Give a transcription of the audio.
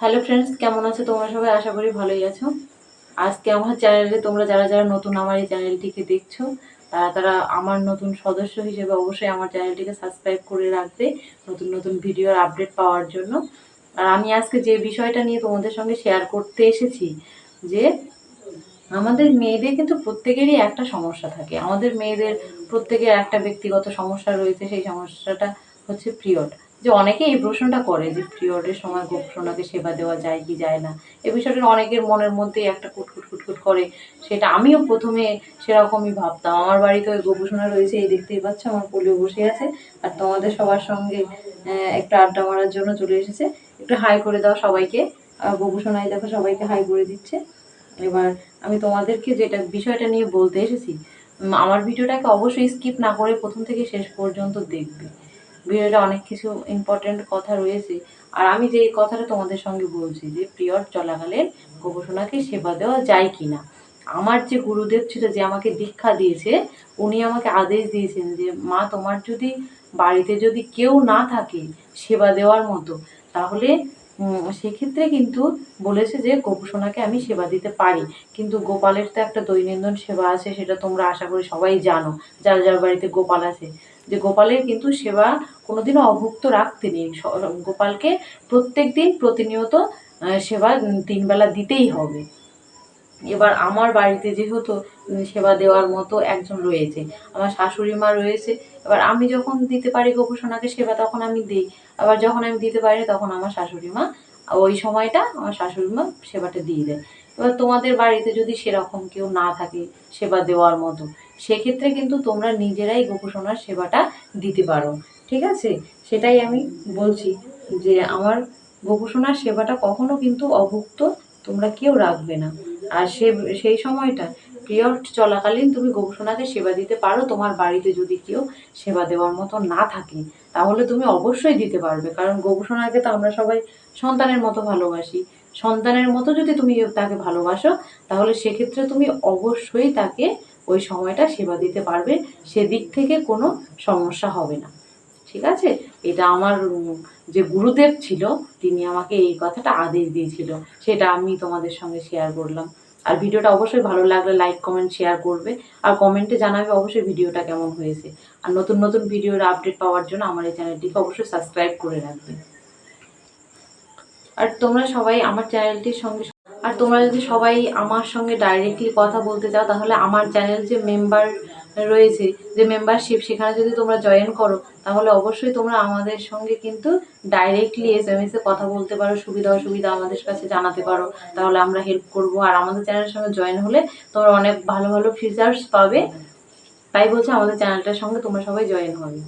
Hello friends কেমন আছো তোমরা সবাই? আশা করি ভালোই আছো। আজকে আমার চ্যানেলে তোমরা যারা যারা নতুন আমার এই চ্যানেলটিকে দেখছ, তারা তারা আমার নতুন সদস্য হিসেবে অবশ্যই আমার চ্যানেলটিকে সাবস্ক্রাইব করে রাখবে নতুন নতুন ভিডিওর আপডেট পাওয়ার জন্য। আর আমি আজকে যে বিষয়টা নিয়ে তোমাদের সঙ্গে শেয়ার করতে এসেছি, যে আমাদের মেয়েদের কিন্তু প্রত্যেকেরই একটা সমস্যা থাকে। আমাদের মেয়েদের প্রত্যেকের একটা ব্যক্তিগত সমস্যা রয়েছে, সেই সমস্যাটা হচ্ছে পিরিয়ড যে অনেকে এই প্রশ্নটা করে যে পিরিয়ডের সময় গোপসোনাকে সেবা দেওয়া যায় কি যায় না। এ বিষয়টা অনেকের মনের মধ্যেই একটা কুটকুট কুটকুট করে। সেটা আমিও প্রথমে সেরকমই ভাবতাম। আমার বাড়িতে ওই গোপসোনা রয়েছে, এই দেখতেই পাচ্ছ আমার পোলিও বসে আছে। আর তোমাদের সবার সঙ্গে একটা আড্ডা মারার জন্য চলে এসেছে। একটু হাই করে দাও সবাইকে। আর গোপসোনাই দেখো সবাইকে হাই করে দিচ্ছে। এবার আমি তোমাদেরকে যেটা বিষয়টা নিয়ে বলতে এসেছি আমার ভিডিওটাকে অবশ্যই স্কিপ না করে প্রথম থেকে শেষ পর্যন্ত দেখবে। ভিডিওটা অনেক কিছু ইম্পর্টেন্ট কথা রয়েছে। আর আমি যে এই কথাটা তোমাদের সঙ্গে বলছি যে পিরিয়ড চলাকালে গবেষণাকে সেবা দেওয়া যায় কি না আমার যে গুরুদেব ছিল যে আমাকে দীক্ষা দিয়েছে, উনি আমাকে আদেশ দিয়েছেন যে, মা, তোমার যদি বাড়িতে যদি কেউ না থাকে সেবা দেওয়ার মতো, তাহলে সেক্ষেত্রে কিন্তু বলেছে যে গোপসোনাকে আমি সেবা দিতে পারি। কিন্তু গোপালের তো একটা দৈনন্দিন সেবা আছে, সেটা তোমরা আশা করি সবাই জানো। যার যার বাড়িতে গোপাল আছে যে গোপালের কিন্তু সেবা কোনোদিনও অভুক্ত রাখতে নেই। গোপালকে প্রত্যেক দিন প্রতিনিয়ত সেবা তিনবেলা দিতেই হবে। এবার আমার বাড়িতে যেহেতু সেবা দেওয়ার মতো একজন রয়েছে, আমার শাশুড়ি মা রয়েছে, এবার আমি যখন দিতে পারি গোপসোনাকে সেবা তখন আমি দিই। আবার যখন আমি দিতে পারি তখন আমার শাশুড়ি মা ওই সময়টা আমার শাশুড়ি মা সেবাটা দিয়ে দেয়। এবার তোমাদের বাড়িতে যদি সেরকম কেউ না থাকে সেবা দেওয়ার মতো, সেক্ষেত্রে কিন্তু তোমরা নিজেরাই গোপসোনার সেবাটা দিতে পারো। ঠিক আছে? সেটাই আমি বলছি যে আমার গোপসোনার সেবাটা কখনো কিন্তু অভুক্ত তোমরা কেউ রাখবে না। আর সে, সেই সময়টা পিরিয়ড চলাকালীন তুমি গোপসোনাকে সেবা দিতে পারো, তোমার বাড়িতে যদি কেউ সেবা দেওয়ার মতো না থাকে, তাহলে তুমি অবশ্যই দিতে পারবে। কারণ গোপসোনাকে তো আমরা সবাই সন্তানের মতো ভালোবাসি। সন্তানের মতো যদি তুমি তাকে ভালোবাসো, তাহলে সেক্ষেত্রে তুমি অবশ্যই তাকে ওই সময়টা সেবা দিতে পারবে। সেদিক থেকে কোনো সমস্যা হবে না। ঠিক আছে? এটা আমার যে গুরুদেব ছিল, তিনি আমাকে এই কথাটা আদেশ দিয়েছিল। সেটা আমি তোমাদের সঙ্গে শেয়ার করলাম। আর ভিডিওটা অবশ্যই ভালো লাগলে লাইক কমেন্ট শেয়ার করবে। আর কমেন্টে জানাবে অবশ্যই ভিডিওটা কেমন হয়েছে। আর নতুন নতুন ভিডিওর আপডেট পাওয়ার জন্য আমার এই চ্যানেলটিকে অবশ্যই সাবস্ক্রাইব করে রাখবে। আর তোমরা সবাই আমার চ্যানেলটির সঙ্গে আর তোমরা যদি সবাই আমার সঙ্গে ডাইরেক্টলি কথা বলতে চাও, তাহলে আমার চ্যানেল যে মেম্বার রয়েছে, যে মেম্বারশিপ সেখানে যদি তোমরা জয়েন করো, তাহলে অবশ্যই তোমরা আমাদের সঙ্গে কিন্তু ডাইরেক্টলি এস এম এ কথা বলতে পারো, সুবিধা অসুবিধা আমাদের কাছে জানাতে পারো। তাহলে আমরা হেল্প করব। আর আমাদের চ্যানেলের সঙ্গে জয়েন হলে তোমরা অনেক ভালো ভালো ফিচার্স পাবে। তাই বলছে আমাদের চ্যানেলটার সঙ্গে তোমরা সবাই জয়েন হবে।